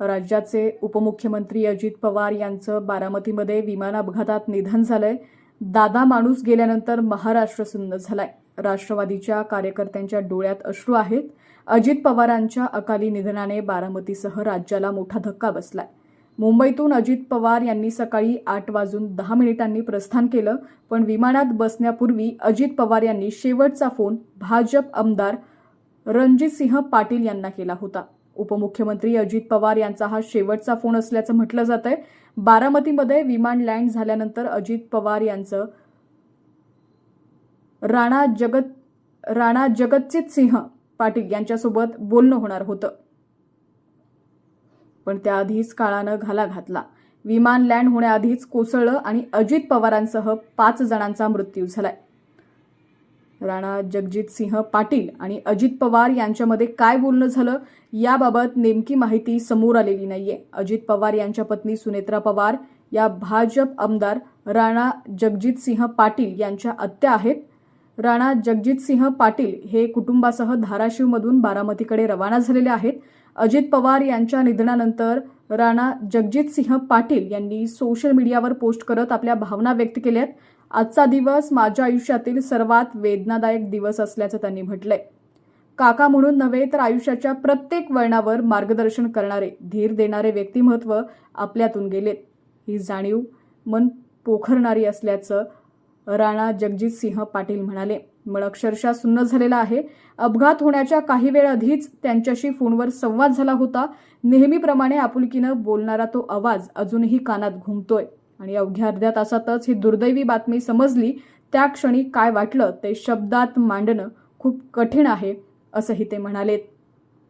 राज्याचे उपमुख्यमंत्री अजित पवार यांचं बारामतीमध्ये विमान अपघातात निधन झालंय. दादा माणूस गेल्यानंतर महाराष्ट्र सुन्न झालाय. राष्ट्रवादीच्या कार्यकर्त्यांच्या डोळ्यात अश्रू आहेत. अजित पवारांच्या अकाली निधनाने बारामतीसह राज्याला मोठा धक्का बसलाय. मुंबईतून अजित पवार यांनी सकाळी आठ वाजून दहा मिनिटांनी प्रस्थान केलं पण विमानात बसण्यापूर्वी अजित पवार यांनी शेवटचा फोन भाजप आमदार रणजितसिंह पाटील यांना केला होता. उपमुख्यमंत्री अजित पवार यांचा हा शेवटचा फोन असल्याचं म्हटलं जात आहे बारामतीमध्ये विमान लँड झाल्यानंतर अजित पवार यांचं राणा जगत राणा जगतजित सिंह पाटील यांच्यासोबत बोलणं होणार होतं. पण त्याआधीच काळानं घाला घातला. विमान लँड होण्याआधीच कोसळलं आणि अजित पवारांसह पाच जणांचा मृत्यू झालाय. राणा जगजित सिंह पाटील आणि अजित पवार यांच्यामध्ये काय बोलणं झालं याबाबत नेमकी माहिती समोर आलेली नाहीये. अजित पवार यांच्या पत्नी सुनेत्रा पवार या भाजप आमदार राणा जगजित सिंह पाटील यांच्या आत्या आहेत. राणा जगजित सिंह पाटील हे कुटुंबासह धाराशिवमधून बारामतीकडे रवाना झालेले आहेत. अजित पवार यांच्या निधनानंतर राणा जगजित सिंह पाटील यांनी सोशल मीडियावर पोस्ट करत आपल्या भावना व्यक्त केल्या आहेत आजचा दिवस माझ्या आयुष्यातील सर्वात वेदनादायक दिवस असल्याचं त्यांनी म्हटलंय. काका म्हणून नव्हे तर आयुष्याच्या प्रत्येक वळणावर मार्गदर्शन करणारे धीर देणारे व्यक्तिमत्व आपल्यातून गेलेत ही जाणीव मन पोखरणारी असल्याचं राणा जगजित सिंह पाटील म्हणाले. मन अक्षरशः सुन्न झालेला आहे. अपघात होण्याच्या काही वेळ आधीच त्यांच्याशी फोनवर संवाद झाला होता. नेहमीप्रमाणे आपुलकीनं बोलणारा तो आवाज अजूनही कानात घुमतोय. आणि अवघ्या अर्ध्या तासातच ही दुर्दैवी बातमी समजली त्या क्षणी काय वाटलं ते शब्दात मांडणं खूप कठीण आहे असंही ते म्हणालेत.